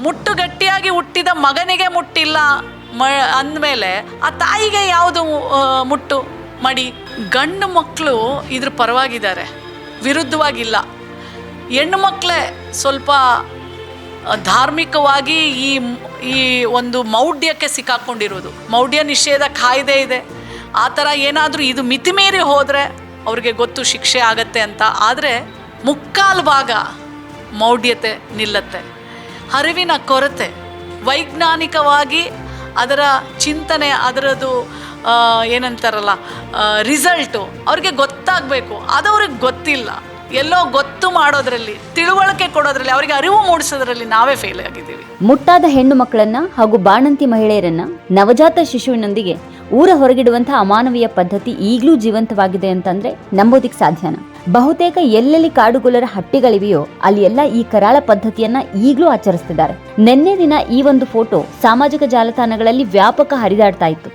ಮುಟ್ಟು ಗಟ್ಟಿಯಾಗಿ ಹುಟ್ಟಿದ ಮಗನಿಗೆ ಮುಟ್ಟಿಲ್ಲ, ಮ, ಅಂದಮೇಲೆ ಆ ತಾಯಿಗೆ ಯಾವುದು ಮುಟ್ಟು? ಮಡಿ. ಗಂಡು ಮಕ್ಕಳು ಇದ್ರ ಪರವಾಗಿದ್ದಾರೆ. ವಿರುದ್ಧವಾಗಿಲ್ಲ. ಹೆಣ್ಣು ಮಕ್ಕಳೇ ಸ್ವಲ್ಪ ಧಾರ್ಮಿಕವಾಗಿ ಈ ಈ ಒಂದು ಮೌಢ್ಯಕ್ಕೆ ಸಿಕ್ಕಾಕೊಂಡಿರೋದು. ಮೌಢ್ಯ ನಿಷೇಧ ಕಾಯ್ದೆ ಇದೆ. ಆ ಥರ ಏನಾದರೂ ಇದು ಮಿತಿಮೀರಿ ಹೋದರೆ ಅವ್ರಿಗೆ ಗೊತ್ತು ಶಿಕ್ಷೆ ಆಗತ್ತೆ ಅಂತ. ಆದರೆ ಮುಕ್ಕಾಲು ಭಾಗ ಮೌಢ್ಯತೆ ನಿಲ್ಲತ್ತೆ. ಅರಿವಿನ ಕೊರತೆ, ವೈಜ್ಞಾನಿಕವಾಗಿ ಅದರ ಚಿಂತನೆ, ಅದರದ್ದು ಏನಂತಾರಲ್ಲ ರಿಸಲ್ಟು ಅವ್ರಿಗೆ ಗೊತ್ತಾಗಬೇಕು. ಅದು ಅವ್ರಿಗೆ ಗೊತ್ತಿಲ್ಲ. ಎಲ್ಲೋ ಗೊತ್ತು ಮಾಡೋದ್ರಲ್ಲಿ, ತಿಳುವಳಿಕೆ ಕೊಡೋದ್ರಲ್ಲಿ, ಅವರಿಗೆ ಅರಿವು ಮೂಡಿಸೋದ್ರಲ್ಲಿ ನಾವೇ ಫೇಲ್ ಆಗಿದ್ದೀವಿ. ಮುಟ್ಟಾದ ಹೆಣ್ಣು ಮಕ್ಕಳನ್ನ ಹಾಗೂ ಬಾಣಂತಿ ಮಹಿಳೆಯರನ್ನ ನವಜಾತ ಶಿಶುವಿನೊಂದಿಗೆ ಊರ ಹೊರಗಿಡುವಂತಹ ಅಮಾನವೀಯ ಪದ್ಧತಿ ಈಗಲೂ ಜೀವಂತವಾಗಿದೆ ಅಂತಂದ್ರೆ ನಂಬೋದಿಕ್ ಸಾಧ್ಯನ? ಬಹುತೇಕ ಎಲ್ಲೆಲ್ಲಿ ಕಾಡುಗೊಲ್ಲರ ಹಟ್ಟಿಗಳಿವೆಯೋ ಅಲ್ಲಿ ಎಲ್ಲ ಈ ಕರಾಳ ಪದ್ಧತಿಯನ್ನ ಈಗಲೂ ಆಚರಿಸ್ತಿದ್ದಾರೆ. ನಿನ್ನೆ ದಿನ ಈ ಒಂದು ಫೋಟೋ ಸಾಮಾಜಿಕ ಜಾಲತಾಣಗಳಲ್ಲಿ ವ್ಯಾಪಕ ಹರಿದಾಡ್ತಾ ಇತ್ತು.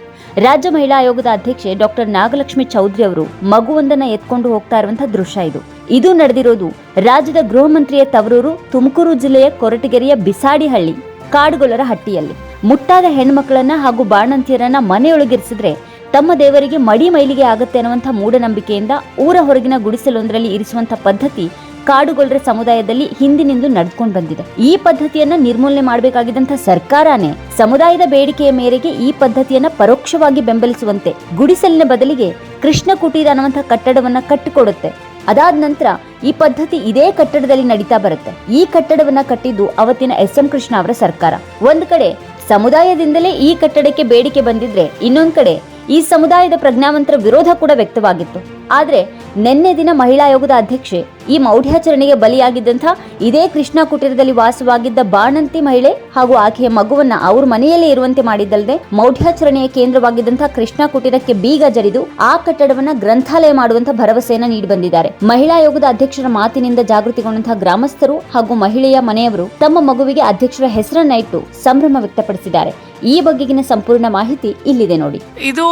ರಾಜ್ಯ ಮಹಿಳಾ ಆಯೋಗದ ಅಧ್ಯಕ್ಷೆ ಡಾಕ್ಟರ್ ನಾಗಲಕ್ಷ್ಮಿ ಚೌಧರಿ ಅವರು ಮಗುವೊಂದನ್ನ ಎತ್ಕೊಂಡು ಹೋಗ್ತಾ ಇರುವಂತಹ ದೃಶ್ಯ ಇದು. ಇದು ನಡೆದಿರೋದು ರಾಜ್ಯದ ಗೃಹ ಮಂತ್ರಿಯ ತವರೂರು ತುಮಕೂರು ಜಿಲ್ಲೆಯ ಕೊರಟಗೆರೆಯ ಬಿಸಾಡಿಹಳ್ಳಿ ಕಾಡುಗೊಲ್ಲರ ಹಟ್ಟಿಯಲ್ಲಿ. ಮುಟ್ಟಾದ ಹೆಣ್ಮಕ್ಳನ್ನ ಹಾಗೂ ಬಾಣಂತಿಯರನ್ನ ಮನೆಯೊಳಗಿರಿಸಿದ್ರೆ ತಮ್ಮ ದೇವರಿಗೆ ಮಡಿ ಮೈಲಿಗೆ ಆಗುತ್ತೆ ಅನ್ನುವಂಥ ಮೂಢನಂಬಿಕೆಯಿಂದ ಊರ ಹೊರಗಿನ ಗುಡಿಸಲೊಂದರಲ್ಲಿ ಇರಿಸುವಂತ ಪದ್ಧತಿ ಕಾಡುಗೊಲ್ಲರ ಸಮುದಾಯದಲ್ಲಿ ಹಿಂದಿನಿಂದ ನಡ್ಕೊಂಡು ಬಂದಿದೆ. ಈ ಪದ್ಧತಿಯನ್ನ ನಿರ್ಮೂಲನೆ ಮಾಡಬೇಕಾಗಿದ್ದಂಥ ಸರ್ಕಾರನೇ ಸಮುದಾಯದ ಬೇಡಿಕೆಯ ಮೇರೆಗೆ ಈ ಪದ್ಧತಿಯನ್ನ ಪರೋಕ್ಷವಾಗಿ ಬೆಂಬಲಿಸುವಂತೆ ಗುಡಿಸಲಿನ ಬದಲಿಗೆ ಕೃಷ್ಣ ಕುಟೀರ ಅನ್ನುವಂಥ ಕಟ್ಟಡವನ್ನ ಕಟ್ಟಿಕೊಡುತ್ತೆ. ಅದಾದ ನಂತರ ಈ ಪದ್ಧತಿ ಇದೇ ಕಟ್ಟಡದಲ್ಲಿ ನಡೀತಾ ಬರುತ್ತೆ. ಈ ಕಟ್ಟಡವನ್ನ ಕಟ್ಟಿದ್ದು ಅವತ್ತಿನ ಎಸ್ ಎಂ ಕೃಷ್ಣ ಅವರ ಸರ್ಕಾರ. ಒಂದ್ ಕಡೆ ಸಮುದಾಯದಿಂದಲೇ ಈ ಕಟ್ಟಡಕ್ಕೆ ಬೇಡಿಕೆ ಬಂದಿದ್ರೆ ಇನ್ನೊಂದ್ ಕಡೆ ಈ ಸಮುದಾಯದ ಪ್ರಜ್ಞಾವಂತರ ವಿರೋಧ ಕೂಡ ವ್ಯಕ್ತವಾಗಿತ್ತು. ಆದ್ರೆ ನಿನ್ನೆ ದಿನ ಮಹಿಳಾ ಆಯೋಗದ ಅಧ್ಯಕ್ಷೆ ಈ ಮೌಢ್ಯಾಚರಣೆಗೆ ಬಲಿಯಾಗಿದ್ದಂಥ ಇದೇ ಕೃಷ್ಣ ಕುಟೀರದಲ್ಲಿ ವಾಸವಾಗಿದ್ದ ಬಾಣಂತಿ ಮಹಿಳೆ ಹಾಗೂ ಆಕೆಯ ಮಗುವನ್ನ ಅವ್ರ ಮನೆಯಲ್ಲೇ ಇರುವಂತೆ ಮಾಡಿದ್ದಲ್ಲದೆ ಮೌಢ್ಯಾಚರಣೆಯ ಕೇಂದ್ರವಾಗಿದ್ದಂಥ ಕೃಷ್ಣ ಕುಟೀರಕ್ಕೆ ಬೀಗ ಜರಿದು ಆ ಕಟ್ಟಡವನ್ನ ಗ್ರಂಥಾಲಯ ಮಾಡುವಂತ ಭರವಸೆಯನ್ನ ನೀಡಿ ಬಂದಿದ್ದಾರೆ. ಮಹಿಳಾ ಆಯೋಗದ ಅಧ್ಯಕ್ಷರ ಮಾತಿನಿಂದ ಜಾಗೃತಿಗೊಂಡಂತಹ ಗ್ರಾಮಸ್ಥರು ಹಾಗೂ ಮಹಿಳೆಯ ಮನೆಯವರು ತಮ್ಮ ಮಗುವಿಗೆ ಅಧ್ಯಕ್ಷರ ಹೆಸರನ್ನ ಇಟ್ಟು ಸಂಭ್ರಮ ವ್ಯಕ್ತಪಡಿಸಿದ್ದಾರೆ. ಈ ಬಗೆಗಿನ ಸಂಪೂರ್ಣ ಮಾಹಿತಿ ಇಲ್ಲಿದೆ ನೋಡಿ. ಇದು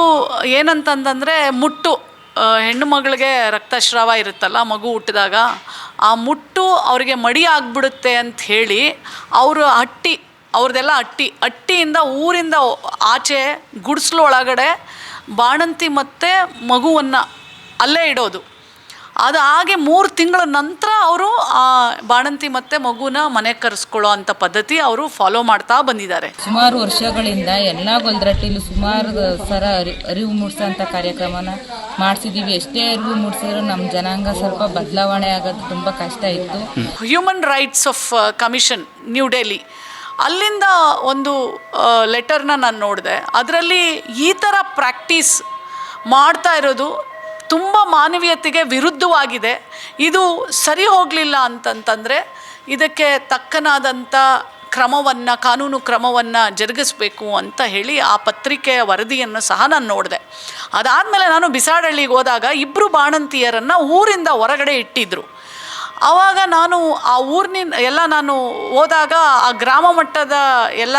ಏನಂತಂದ್ರೆ ಮುಟ್ಟು. ಹೆಣ್ಣು ಮಗಳಿಗೆ ರಕ್ತಸ್ರಾವ ಇರುತ್ತಲ್ಲ, ಮಗು ಹುಟ್ಟಿದಾಗ, ಆ ಮುಟ್ಟು ಅವರಿಗೆ ಮಡಿ ಆಗ್ಬಿಡುತ್ತೆ ಅಂತ ಹೇಳಿ ಅವರು ಹಟ್ಟಿ ಅವ್ರದ್ದೆಲ್ಲ ಹಟ್ಟಿ, ಹಟ್ಟಿಯಿಂದ ಊರಿಂದ ಆಚೆ, ಗುಡಿಸ್ಲು ಒಳಗಡೆ ಬಾಣಂತಿ ಮತ್ತು ಮಗುವನ್ನು ಅಲ್ಲೇ ಇಡೋದು. ಅದು ಹಾಗೆ ಮೂರು ತಿಂಗಳ ನಂತರ ಅವರು ಆ ಬಾಣಂತಿ ಮತ್ತೆ ಮಗುನ ಮನೆ ಕರೆಸ್ಕೊಳ್ಳೋ ಅಂಥ ಪದ್ಧತಿ ಅವರು ಫಾಲೋ ಮಾಡ್ತಾ ಬಂದಿದ್ದಾರೆ. ಸುಮಾರು ವರ್ಷಗಳಿಂದ ಎಲ್ಲ ಗೊಲ್ದರಟ್ಟಿಲು ಸುಮಾರು ಸರ ಅರಿವು ಮೂಡಿಸೋ ಕಾರ್ಯಕ್ರಮನ ಮಾಡಿಸಿದ್ದೀವಿ ಎಷ್ಟೇ ಅರಿವು ಮೂಡಿಸಿದ್ರು ನಮ್ಮ ಜನಾಂಗ ಸ್ವಲ್ಪ ಬದಲಾವಣೆ ಆಗೋದು ತುಂಬ ಕಷ್ಟ ಇತ್ತು. Human rights of commission New Delhi ಅಲ್ಲಿಂದ ಒಂದು ಲೆಟರ್ನ ನಾನು ನೋಡಿದೆ. ಅದರಲ್ಲಿ ಈ ಥರ ಪ್ರಾಕ್ಟೀಸ್ ಮಾಡ್ತಾ ಇರೋದು ತುಂಬ ಮಾನವೀಯತೆಗೆ ವಿರುದ್ಧವಾಗಿದೆ. ಇದು ಸರಿ ಹೋಗಲಿಲ್ಲ ಅಂತಂತಂದರೆ ಇದಕ್ಕೆ ತಕ್ಕನಾದಂಥ ಕ್ರಮವನ್ನು, ಕಾನೂನು ಕ್ರಮವನ್ನು ಜರುಗಿಸಬೇಕು ಅಂತ ಹೇಳಿ ಆ ಪತ್ರಿಕೆಯ ವರದಿಯನ್ನು ಸಹ ನಾನು ನೋಡಿದೆ. ಅದಾದಮೇಲೆ ನಾನು ಬಿಸಾಡಳ್ಳಿಗೆ ಹೋದಾಗ ಇಬ್ಬರು ಬಾಣಂತಿಯರನ್ನು ಊರಿಂದ ಹೊರಗಡೆ ಇಟ್ಟಿದ್ರು. ಆವಾಗ ನಾನು ಆ ಊರಿನ ಎಲ್ಲ ನಾನು ಹೋದಾಗ ಆ ಗ್ರಾಮ ಮಟ್ಟದ ಎಲ್ಲ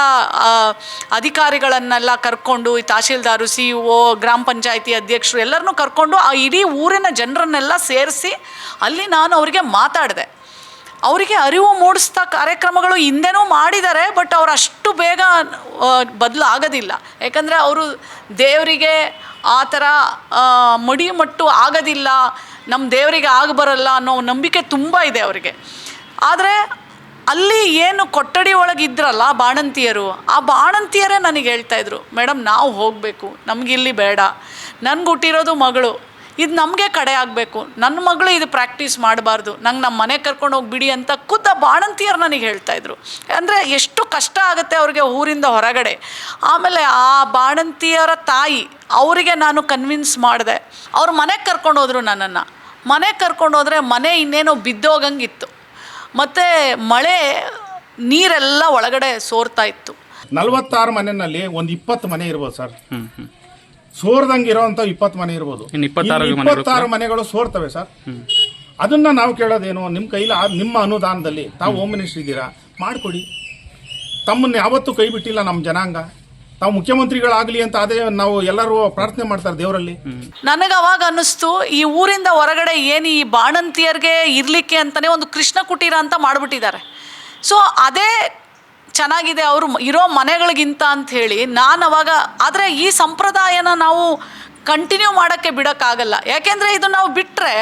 ಅಧಿಕಾರಿಗಳನ್ನೆಲ್ಲ ಕರ್ಕೊಂಡು, ಈ ತಹಶೀಲ್ದಾರು, ಸಿ ಒ, ಗ್ರಾಮ ಪಂಚಾಯತಿ ಅಧ್ಯಕ್ಷರು ಎಲ್ಲರನ್ನೂ ಕರ್ಕೊಂಡು ಆ ಇಡೀ ಊರಿನ ಜನರನ್ನೆಲ್ಲ ಸೇರಿಸಿ ಅಲ್ಲಿ ನಾನು ಅವರಿಗೆ ಮಾತಾಡಿದೆ. ಅವರಿಗೆ ಅರಿವು ಮೂಡಿಸ್ತಾ ಕಾರ್ಯಕ್ರಮಗಳು ಹಿಂದೆನೂ ಮಾಡಿದ್ದಾರೆ, ಬಟ್ ಅವ್ರು ಅಷ್ಟು ಬೇಗ ಬದಲಾಗೋದಿಲ್ಲ. ಯಾಕಂದರೆ ಅವರು ದೇವರಿಗೆ ಆ ಥರ ಮಡಿಮಟ್ಟು ಮಡಿ ಆಗೋದಿಲ್ಲ ನಮ್ಮ ದೇವರಿಗೆ ಆಗಬರಲ್ಲ ಅನ್ನೋ ನಂಬಿಕೆ ತುಂಬ ಇದೆ ಅವರಿಗೆ. ಆದರೆ ಅಲ್ಲಿ ಏನು ಕೊಠಡಿ ಒಳಗಿದ್ರಲ್ಲ ಬಾಣಂತಿಯರು, ಆ ಬಾಣಂತಿಯರೇ ನನಗೆ ಹೇಳ್ತಾಯಿದ್ರು ಮೇಡಮ್, ನಾವು ಹೋಗಬೇಕು, ನಮಗಿಲ್ಲಿ ಬೇಡ. ನನಗೆ ಹುಟ್ಟಿರೋದು ಮಗಳು. ಇದು ನಮಗೆ ಕಡೆ ಆಗಬೇಕು. ನನ್ನ ಮಗಳು ಇದು ಪ್ರಾಕ್ಟೀಸ್ ಮಾಡಬಾರ್ದು. ನಂಗೆ ನಮ್ಮ ಮನೆ ಕರ್ಕೊಂಡು ಹೋಗಿಬಿಡಿ ಅಂತ ಖುದ್ದ ಬಾಣಂತಿಯರು ನನಗೆ ಹೇಳ್ತಾ ಇದ್ರು. ಅಂದರೆ ಎಷ್ಟು ಕಷ್ಟ ಆಗುತ್ತೆ ಅವ್ರಿಗೆ ಊರಿಂದ ಹೊರಗಡೆ. ಆಮೇಲೆ ಆ ಬಾಣಂತಿಯರ ತಾಯಿ ಅವರಿಗೆ ನಾನು ಕನ್ವಿನ್ಸ್ ಮಾಡಿದೆ. ಅವ್ರ ಮನೆಗೆ ಕರ್ಕೊಂಡು ಹೋದ್ರು ನನ್ನನ್ನು. ಮನೆಗೆ ಕರ್ಕೊಂಡು ಹೋದರೆ ಮನೆ ಇನ್ನೇನೋ ಬಿದ್ದೋಗಂಗಿತ್ತು. ಮತ್ತು ಮಳೆ ನೀರೆಲ್ಲ ಒಳಗಡೆ ಸೋರ್ತಾ ಇತ್ತು. ನಲವತ್ತಾರು ಮನೆಯಲ್ಲಿ ಒಂದು ಇಪ್ಪತ್ತು ಮನೆ ಇರ್ಬೋದು ಸರ್. ಸೋರ್ದಂಗೆ ಇರೋಂತ ಇಪ್ಪತ್ತು ಮನೆ ಇರ್ಬೋದು. ಇಪ್ಪತ್ತಾರು ಮನೆಗಳು ಇಪ್ಪತ್ತಾರು ಮನೆಗಳು ಸೋರ್ತವೆ ಸರ್. ಅದನ್ನ ನಾವು ಕೇಳೋದೇನು ನಿಮ್ಮ ಕೈಲಿ ನಿಮ್ಮ ಅನುದಾನದಲ್ಲಿ ತಾವು ಹೋಮ್. ಮಿನಿಸ್ಟರ್ ಇದ್ದೀರಾ? ಮಾಡಿಕೊಡಿ. ತಮ್ಮನ್ನ ಯಾವತ್ತೂ ಕೈ ಬಿಟ್ಟಿಲ್ಲ ನಮ್ಮ ಜನಾಂಗ. ತಾವು ಮುಖ್ಯಮಂತ್ರಿಗಳಾಗಲಿ ಅಂತ ಅದೇ ನಾವು ಎಲ್ಲರೂ ಪ್ರಾರ್ಥನೆ ಮಾಡ್ತಾರೆ ದೇವರಲ್ಲಿ. ನನಗೆ ಅವಾಗ ಅನ್ನಿಸ್ತು ಈ ಊರಿಂದ ಹೊರಗಡೆ ಏನು ಈ ಬಾಣಂತಿಯರಿಗೆ ಇರಲಿಕ್ಕೆ ಅಂತಲೇ ಒಂದು ಕೃಷ್ಣ ಕುಟೀರ ಅಂತ ಮಾಡಿಬಿಟ್ಟಿದ್ದಾರೆ. ಸೊ ಅದೇ ಚೆನ್ನಾಗಿದೆ, ಅವರು ಇರೋ ಮನೆಗಳಿಗಿಂತ ಅಂತ ಹೇಳಿ ನಾನು ಅವಾಗ, ಆದರೆ ಈ ಸಂಪ್ರದಾಯನ ನಾವು ಕಂಟಿನ್ಯೂ ಮಾಡೋಕ್ಕೆ ಬಿಡೋಕ್ಕಾಗಲ್ಲ. ಯಾಕೆಂದರೆ ಇದು ನಾವು ಬಿಟ್ಟರೆ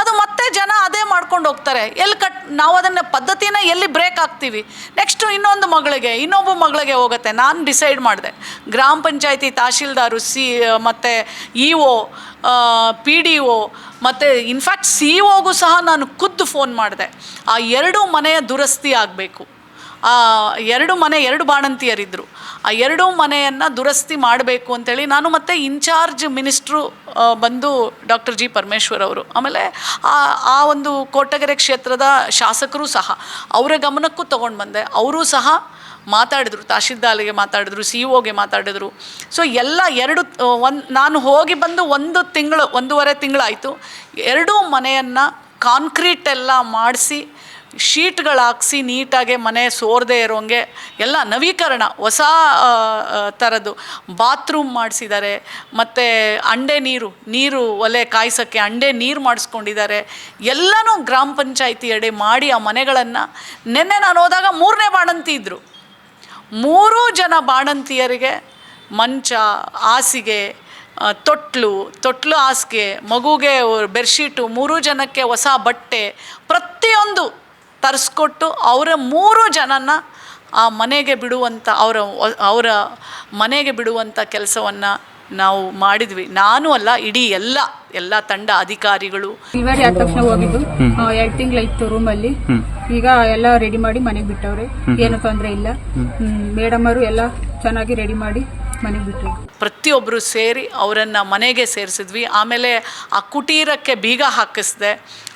ಅದು ಮತ್ತೆ ಜನ ಅದೇ ಮಾಡ್ಕೊಂಡು ಹೋಗ್ತಾರೆ. ಎಲ್ಲಿ ಕಟ್, ನಾವು ಅದನ್ನು ಪದ್ಧತಿನ ಎಲ್ಲಿ ಬ್ರೇಕ್ ಹಾಕ್ತೀವಿ? ನೆಕ್ಸ್ಟು ಇನ್ನೊಂದು ಮಗಳಿಗೆ, ಇನ್ನೊಬ್ಬ ಮಗಳಿಗೆ ಹೋಗುತ್ತೆ. ನಾನು ಡಿಸೈಡ್ ಮಾಡಿದೆ. ಗ್ರಾಮ ಪಂಚಾಯತಿ ತಹಶೀಲ್ದಾರು, ಸಿ ಮತ್ತು E O P D O ಮತ್ತು ಇನ್ಫ್ಯಾಕ್ಟ್ ಸಿ ಒಗೂ ಸಹ ನಾನು ಖುದ್ದು ಫೋನ್ ಮಾಡಿದೆ. ಆ ಎರಡೂ ಮನೆಯ ದುರಸ್ತಿ ಆಗಬೇಕು. ಆ, ಎರಡು ಮನೆ, ಎರಡು ಬಾಣಂತಿಯರಿದ್ದರು ಆ ಎರಡೂ ಮನೆಯನ್ನು ದುರಸ್ತಿ ಮಾಡಬೇಕು ಅಂತೇಳಿ ನಾನು ಮತ್ತೆ ಇನ್ಚಾರ್ಜ್ ಮಿನಿಸ್ಟ್ರು ಬಂದು ಡಾಕ್ಟರ್ ಜಿ ಪರಮೇಶ್ವರ್ ಅವರು. ಆಮೇಲೆ ಆ ಆ ಒಂದು ಕೋಟಗೆರೆ ಕ್ಷೇತ್ರದ ಶಾಸಕರು ಸಹ ಅವರ ಗಮನಕ್ಕೂ ತೊಗೊಂಡು ಬಂದೆ. ಅವರೂ ಸಹ ಮಾತಾಡಿದ್ರು, ತಹಶೀಲ್ದಾರ್ಗೆ ಮಾತಾಡಿದ್ರು, ಸಿ ಒಗೆ ಮಾತಾಡಿದ್ರು. ಸೊ ಎಲ್ಲ ಎರಡು ಒಂದು, ನಾನು ಹೋಗಿ ಬಂದು ಒಂದು ತಿಂಗಳು, ಒಂದೂವರೆ ತಿಂಗಳಾಯಿತು. ಎರಡೂ ಮನೆಯನ್ನು ಕಾಂಕ್ರೀಟ್ ಎಲ್ಲ ಮಾಡಿಸಿ ಶೀಟ್ಗಳು ನೀಟಾಗೆ ಮನೆ ಸೋರದೆ ಇರೋಂಗೆ ಎಲ್ಲ ನವೀಕರಣ ಹೊಸ ಥರದ್ದು. ಬಾತ್ರೂಮ್ ಮಾಡಿಸಿದ್ದಾರೆ, ಮತ್ತು ಅಂಡೆ ನೀರು ನೀರು ಒಲೆ ಕಾಯಿಸೋಕ್ಕೆ ಅಂಡೆ ನೀರು ಮಾಡಿಸ್ಕೊಂಡಿದ್ದಾರೆ. ಎಲ್ಲನೂ ಗ್ರಾಮ ಪಂಚಾಯತಿ ಅಡಿ ಮಾಡಿ ಆ ಮನೆಗಳನ್ನು ನಿನ್ನೆ ನಾನು ಹೋದಾಗ ಮೂರನೇ ಬಾಣಂತಿ ಇದ್ದರು ಮೂರೂ ಜನ ಬಾಣಂತಿಯರಿಗೆ ಮಂಚ, ಹಾಸಿಗೆ ತೊಟ್ಲು ತೊಟ್ಲು ಹಾಸಿಗೆ, ಮಗುಗೆ ಬೆಡ್ಶೀಟು, ಮೂರೂ ಜನಕ್ಕೆ ಹೊಸ ಬಟ್ಟೆ, ಪ್ರತಿಯೊಂದು ತರಿಸ್ಕೊಟ್ಟು ಅವರ ಮೂರು ಜನನ ಆ ಮನೆಗೆ ಬಿಡುವಂಥ ಅವರ ಅವರ ಮನೆಗೆ ಬಿಡುವಂಥ ಕೆಲಸವನ್ನು ನಾವು ಮಾಡಿದ್ವಿ. ನಾನು ಅಲ್ಲ ಇಡೀ ಎಲ್ಲ ಎಲ್ಲ ತಂಡ ಅಧಿಕಾರಿಗಳು. ಆದ ತಕ್ಷಣ ಹೋಗಿದ್ದು? ಎರಡು ರೂಮ್ ರೂಮಲ್ಲಿ. ಈಗ ಎಲ್ಲ ರೆಡಿ ಮಾಡಿ ಮನೆಗೆ ಬಿಟ್ಟವ್ರೆ. ಏನು ತೊಂದರೆ ಇಲ್ಲ. ಮೇಡಮ್ ಅವರು ಎಲ್ಲ ಚೆನ್ನಾಗಿ ರೆಡಿ ಮಾಡಿ ಮನೆಗೆ ಬಿಟ್ಟರು ಪ್ರತಿಯೊಬ್ಬರು ಸೇರಿ ಅವರನ್ನು ಮನೆಗೆ ಸೇರಿಸಿದ್ವಿ. ಆಮೇಲೆ ಆ ಕುಟೀರಕ್ಕೆ ಬೀಗ ಹಾಕಿಸಿದೆ.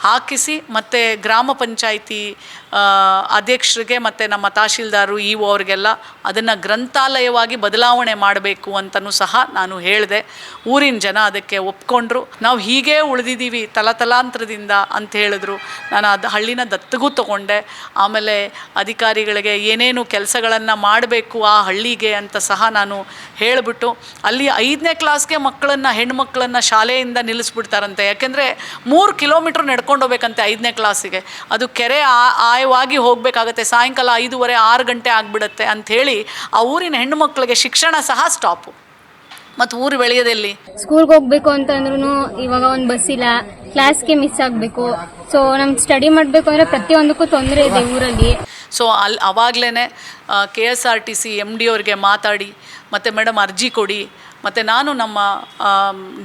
ಹಾಕಿಸಿ ಮತ್ತು ಗ್ರಾಮ ಪಂಚಾಯಿತಿ ಅಧ್ಯಕ್ಷರಿಗೆ ಮತ್ತು ನಮ್ಮ ತಹಶೀಲ್ದಾರು, ಇ ಅವ್ರಿಗೆಲ್ಲ ಅದನ್ನು ಗ್ರಂಥಾಲಯವಾಗಿ ಬದಲಾವಣೆ ಮಾಡಬೇಕು ಅಂತಲೂ ಸಹ ನಾನು ಹೇಳಿದೆ. ಊರಿನ ಜನ ಅದಕ್ಕೆ ಒಪ್ಕೊಂಡ್ರು. ನಾವು ಹೀಗೇ ಉಳಿದಿದ್ದೀವಿ ತಲತಲಾಂತರದಿಂದ ಅಂತ ಹೇಳಿದ್ರು. ನಾನು ಅದು ಹಳ್ಳಿನ ದತ್ತಗೂ ತಗೊಂಡೆ. ಆಮೇಲೆ ಅಧಿಕಾರಿಗಳಿಗೆ ಏನೇನು ಕೆಲಸಗಳನ್ನು ಮಾಡಬೇಕು ಆ ಹಳ್ಳಿಗೆ ಅಂತ ಸಹ ನಾನು ಹೇಳಿಬಿಟ್ಟು ಅಲ್ಲಿ ಐದನೇ ಕ್ಲಾಸ್ಗೆ ಮಕ್ಕಳನ್ನು, ಹೆಣ್ಮಕ್ಳನ್ನು ಶಾಲೆಯಿಂದ ನಿಲ್ಲಿಸ್ಬಿಡ್ತಾರಂತೆ. ಯಾಕೆಂದರೆ ಮೂರು ಕಿಲೋಮೀಟ್ರ್ ನಡ್ಕೊಂಡು ಹೋಗ್ಬೇಕಂತೆ ಐದನೇ ಕ್ಲಾಸಿಗೆ. ಅದು ಕೆರೆ ಆಯವಾಗಿ ಹೋಗಬೇಕಾಗತ್ತೆ. ಸಾಯಂಕಾಲ ಐದೂವರೆ, ಆರು ಗಂಟೆ ಆಗಿಬಿಡತ್ತೆ ಅಂಥೇಳಿ ಆ ಊರಿನ ಹೆಣ್ಣು ಮಕ್ಕಳಿಗೆ ಶಿಕ್ಷಣ ಸಹ ಸ್ಟಾಪು ಮತ್ತು ಊರು ಬೆಳೆಯೋದೆಲ್ಲಿ ಸ್ಕೂಲ್ಗೆ ಹೋಗ್ಬೇಕು ಅಂತಂದ್ರೂ ಇವಾಗ ಒಂದು ಬಸ್ ಇಲ್ಲ. ಕ್ಲಾಸ್ಗೆ ಮಿಸ್ ಆಗಬೇಕು. ಸೊ ನಮ್ಗೆ ಸ್ಟಡಿ ಮಾಡಬೇಕು ಅಂದರೆ ಪ್ರತಿಯೊಂದಕ್ಕೂ ತೊಂದರೆ ಇದೆ ಊರಲ್ಲಿ. ಸೊ ಅಲ್ಲಿ ಆವಾಗಲೇ K S R T C M D ಅವ್ರಿಗೆ ಮಾತಾಡಿ, ಮತ್ತು ಮೇಡಮ್ ಅರ್ಜಿ ಕೊಡಿ, ಮತ್ತು ನಾನು ನಮ್ಮ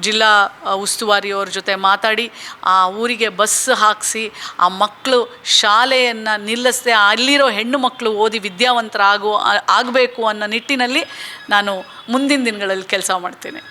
ಜಿಲ್ಲಾ ಉಸ್ತುವಾರಿಯವ್ರ ಜೊತೆ ಮಾತಾಡಿ, ಆ ಊರಿಗೆ ಬಸ್ ಹಾಕಿಸಿ, ಆ ಮಕ್ಕಳು ಶಾಲೆಯನ್ನು ನಿಲ್ಲಿಸದೆ, ಅಲ್ಲಿರೋ ಹೆಣ್ಣು ಮಕ್ಕಳು ಓದಿ ವಿದ್ಯಾವಂತರಾಗೋ ಆಗಬೇಕು ಅನ್ನೋ ನಿಟ್ಟಿನಲ್ಲಿ ನಾನು ಮುಂದಿನ ದಿನಗಳಲ್ಲಿ ಕೆಲಸ ಮಾಡ್ತೇನೆ.